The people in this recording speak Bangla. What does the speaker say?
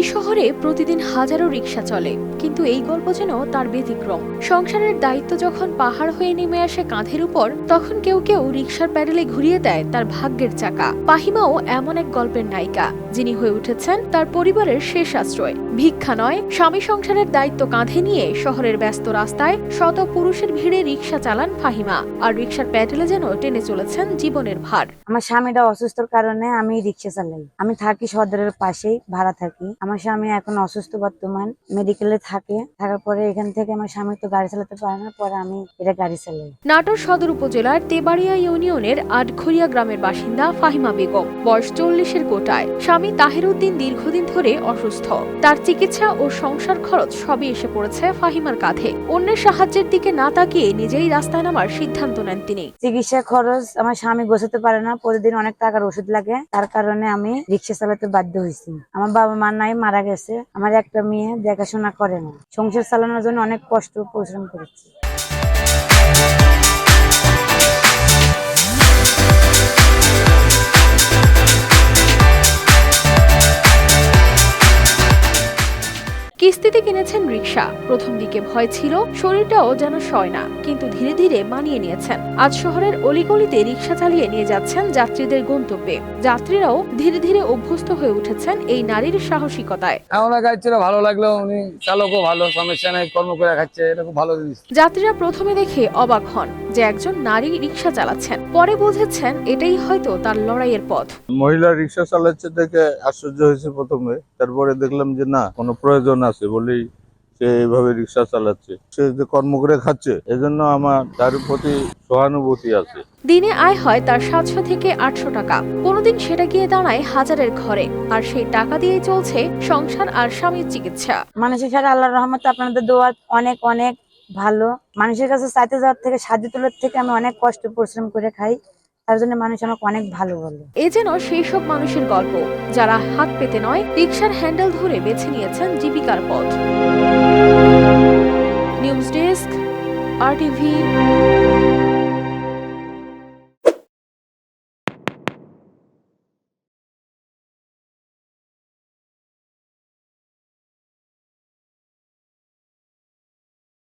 এই শহরে প্রতিদিন হাজারো রিক্সা চলে, কিন্তু এই গল্প যেন তার ব্যতিক্রম। সংসারের দায়িত্ব যখন পাহাড় হয়ে নেমে আসে কাঁধের উপর, তখন কেউ কেউ রিক্সার প্যাডেলে ঘুরিয়ে দেয় তার ভাগ্যের চাকা। পাহিমাও এমন এক গল্পের নায়িকা, যিনি হয়ে উঠেছেন তার পরিবারের শেষ আশ্রয়। ভিক্ষা নয়, স্বামী সংসারের দায়িত্ব কাঁধে নিয়ে শহরের ব্যস্ত রাস্তায় শত পুরুষের ভিড়ে রিক্সা চালান ফাহিমা, আর রিক্সার প্যাডেলে যেন টেনে চলেছেন জীবনের ভার। আমার স্বামীটা অসুস্থর কারণে আমি রিক্সা চালাই। আমি থাকি সদরের পাশেই, ভাড়া থাকি। আমার স্বামী এখন অসুস্থ বর্তমান মেডিকেলে থাকে। থাকার পরে এখান থেকে আমার স্বামী তো গাড়ি চালাতে পারে না পরে আমি এটা গাড়ি চালাই। নাটোর সদর উপজেলার তেবাড়িয়া ইউনিয়নের আটঘরিয়া গ্রামের বাসিন্দা ফাহিমা বেগম বয়স চল্লিশের কোটায়। স্বামী তাহিরুদ্দিন দীর্ঘদিন ধরে অসুস্থ। তার চিকিৎসা ও সংসার খরচ সবই এসে পড়েছে ফাহিমার কাঁধে। অন্যের সাহায্যের দিকে না তাকিয়ে নিজেই রাস্তায় নামার সিদ্ধান্ত নেন তিনি। চিকিৎসা খরচ আমার স্বামী গোছাতে পারে না প্রতিদিন অনেক টাকার ওষুধ লাগে। তার কারণে আমি রিক্সা চালাতে বাধ্য হয়েছি। আমার বাবা মা নাই মারা গেছে। আমার একটা মেয়ে দেখাশোনা করে না। সংসার চালানোর জন্য অনেক কষ্ট পরিশ্রম করেছি। কিস্তিতে কিনেছেন রিক্সা প্রথম দিকে ভয় ছিল শরীরটাও যেন সয় না কিন্তু ধীরে ধীরে মানিয়ে নিয়েছেন। আজ শহরের অলিগলিতে রিক্সা চালিয়ে নিয়ে যাচ্ছেন যাত্রীদের গন্তব্যে। যাত্রীরাও ধীরে ধীরে অভ্যস্ত হয়ে উঠেছেন এই নারীর সাহসিকতায়। ভালো লাগল উনি চালকও ভালো সমস্যা নেই কর্ম করে খাচ্ছে খুব ভালো জিনিস। যাত্রীরা প্রথমে দেখে অবাক হন। যে একজন নারী রিক্সা চালাচ্ছেন। পরে বুঝেছেন এটাই হয়তো তার লড়াইয়ের পথ। মহিলা রিক্সা চালাচ্ছে দেখে আশ্চর্য হয়েছে প্রথমে। তারপরে দেখলাম যে না কোনো প্রয়োজন আছে বলেই সে এইভাবে রিক্সা চালাচ্ছে। সে যে কর্ম করে খাচ্ছে এজন্য আমার তার প্রতি সহানুভূতি আছে। দিনে আয় হয় তার সাতশো থেকে আটশো টাকা। কোনোদিন সেটা গিয়ে দাঁড়ায় হাজারের ঘরে। আর সেই টাকা দিয়েই চলছে সংসার আর স্বামীর চিকিৎসা। মানুষের সাথে আল্লাহর রহমতে আপনাদের দোয়া অনেক অনেক ভালো। মানুষের কাছে চাইতে যাওয়ার থেকে সাহায্য তোলার থেকে আমি অনেক কষ্ট পরিশ্রম করে খাই। তার জন্য মানুষ আমাকে অনেক ভালো বলে। এ যেন সেই সব মানুষের গল্প, যারা হাত পেতে নয় রিক্সার হ্যান্ডেল ধরে বেছে নিয়েছেন জীবিকার পথ। নিউজ ডেস্ক, আর টিভি